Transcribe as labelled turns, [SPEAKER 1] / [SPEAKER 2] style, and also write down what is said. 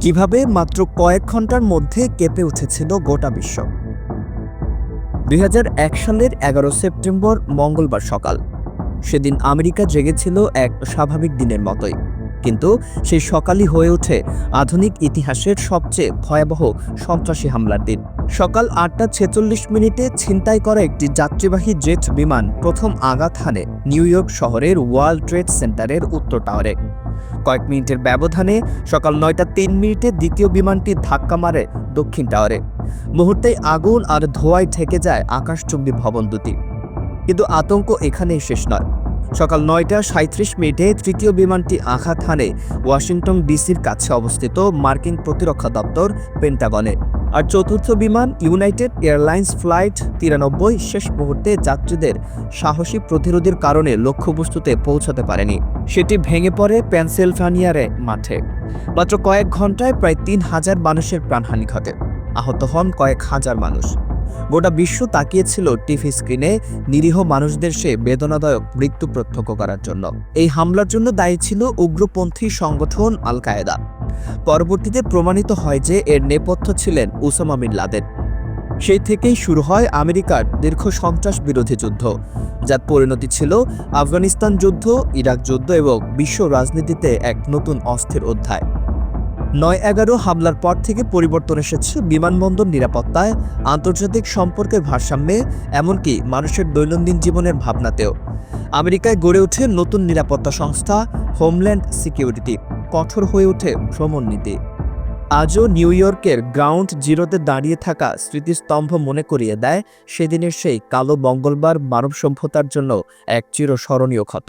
[SPEAKER 1] কীভাবে মাত্র কয়েক ঘণ্টার মধ্যে কেঁপে উঠেছিল গোটা বিশ্ব? দুই হাজার এক সালের এগারো সেপ্টেম্বর মঙ্গলবার সকাল। সেদিন আমেরিকা জেগেছিল এক স্বাভাবিক দিনের মতোই। কিন্তু সেই সকালই হয়ে ওঠে আধুনিক ইতিহাসের সবচেয়ে ভয়াবহ সন্ত্রাসী হামলার দিন। সকাল আটটা ছেচল্লিশ মিনিটে ছিনতাই করা একটি যাত্রীবাহী জেট বিমান প্রথম আঘাত হানে নিউ ইয়র্ক শহরের ওয়ার্ল্ড ট্রেড সেন্টারের উত্তর টাওয়ারে। কয়েক মিনিটের ব্যবধানে সকাল নয়টা তিন মিনিটে দ্বিতীয় বিমানটি ধাক্কা মারে দক্ষিণ টাওয়ারে। মুহূর্তেই আগুন আর ধোঁয়ায় ঠেকে যায় আকাশচুম্বী ভবন দুটি। কিন্তু আতঙ্ক এখানেই শেষ নয়। সকাল নয়টা সাঁত্রিশ মিনিটে তৃতীয় বিমানটি আঘাত হানে ওয়াশিংটন ডিসির কাছে অবস্থিত মার্কিন প্রতিরক্ষা দপ্তর পেন্টাগনে। আর চতুর্থ বিমান ইউনাইটেড এয়ারলাইন্স ফ্লাইট তিরানব্বই শেষ মুহূর্তে যাত্রীদের সাহসী প্রতিরোধের কারণে লক্ষ্যবস্তুতে পৌঁছাতে পারেনি। সেটি ভেঙে পড়ে পেনসিলভানিয়ারে মাঠে। মাত্র কয়েক ঘন্টায় প্রায় তিন হাজার মানুষের প্রাণহানি ঘটে। আহত হন কয়েক হাজার মানুষ। গোটা বিশ্ব তাকিয়েছিল টিভি স্ক্রিনে নিরীহ মানুষদের সে বেদনাদায়ক মৃত্যু প্রত্যক্ষ করার জন্য। এই হামলার জন্য দায়ী ছিল উগ্রপন্থী সংগঠন আল কায়েদা পরবর্তীতে প্রমাণিত হয় যে এর নেপথ্য ছিলেন উসামা বিন লাদেন। সেই থেকেই শুরু হয় আমেরিকার দীর্ঘ সন্ত্রাস বিরোধী যুদ্ধ, যার পরিণতি ছিল আফগানিস্তান যুদ্ধ, ইরাক যুদ্ধ এবং বিশ্ব রাজনীতিতে এক নতুন অস্থির অধ্যায়। নয় এগারো হামলার পর থেকে পরিবর্তন এসেছে বিমানবন্দর নিরাপত্তায়, আন্তর্জাতিক সম্পর্কের ভারসাম্যে, এমনকি মানুষের দৈনন্দিন জীবনের ভাবনাতেও। আমেরিকায় গড়ে ওঠে নতুন নিরাপত্তা সংস্থা হোমল্যান্ড সিকিউরিটি কঠোর হয়ে ওঠে ভ্রমণ নীতি। আজও নিউ ইয়র্কের গ্রাউন্ড জিরোতে দাঁড়িয়ে থাকা স্মৃতিস্তম্ভ মনে করিয়ে দেয় সেদিনের সেই কালো মঙ্গলবার মানব সভ্যতার জন্য এক চিরস্মরণীয় ক্ষত।